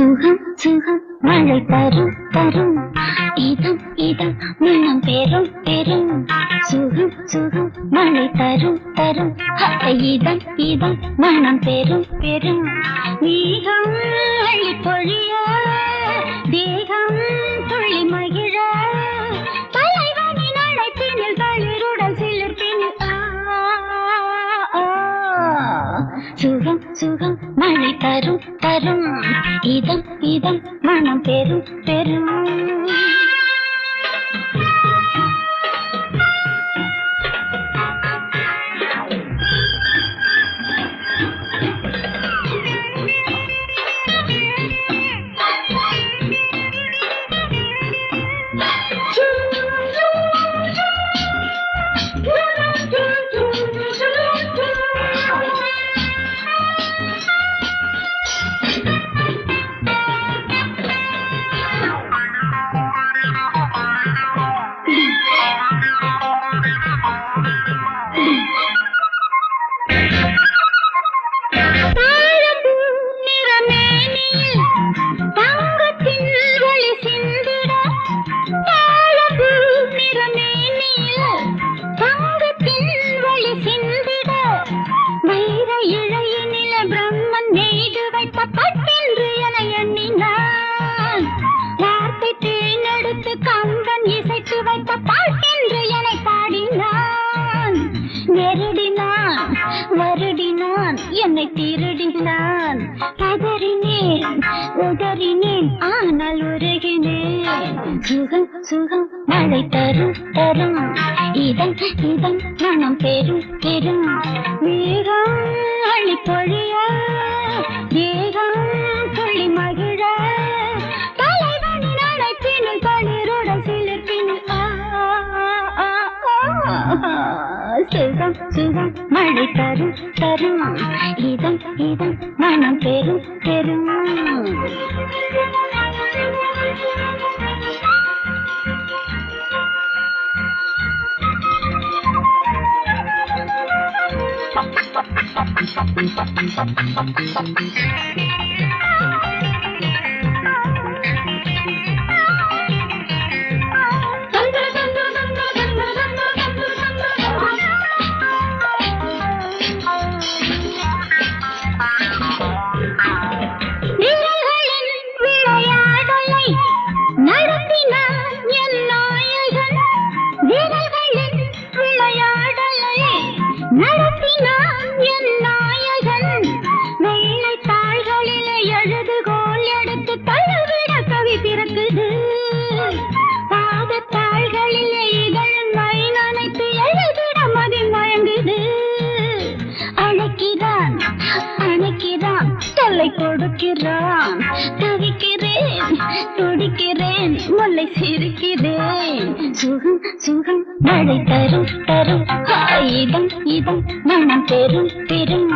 சுகம் சுகம் மழை தரும் தரும். இதம் இதம் முன்னம் பெரும் பெரும் சுகம் சுகம் மழை தரும் தரும். இதம் இதம் மனம் பெரும் பெரும் மேகம் அள்ளி பொழிய தேகம் துள்ளி மகிழ. தலைவனின் அழைப்பினில் தளிருடன் சிலிர்ப்பினில் சுகம் சுகம் மழை தரும் தரும். இதம் இதம் மனம் பெரும் பெரும். திருடித்தான் கதறினேன் உதறினேன். ஆனால் உருகினேன் சுகம் சுகம் மழை தரும் தரும். இதன் இதன் மனம் பெரும் பெரும். வீரம் அள்ளி பொழிய சுகம் சுகம் மழை தரும் தரும் இதம் இதம் மனம் பெரும் பெரும் Thank you. நடத்தினான் என் நாயகன் விரல்களின் விளையாடலை நடத்தினான் என் நாயகன் வெள்ளை தாள்களிலே எழுதுகோல் எடுத்து தழுவிட கவி பிறக்குது. பாதத்தாள்களிலே இதழின் மை நனைத்து எழுதிட மதி மயங்குது. அணைக்கிறான் தொல்லை கொடுக்கிறான். ஏன் முல்லை சிரிக்குதே. சுகம் சுகம் மழை தரும் தரும். இதம் இதம் மனம் பெரும் பெரும்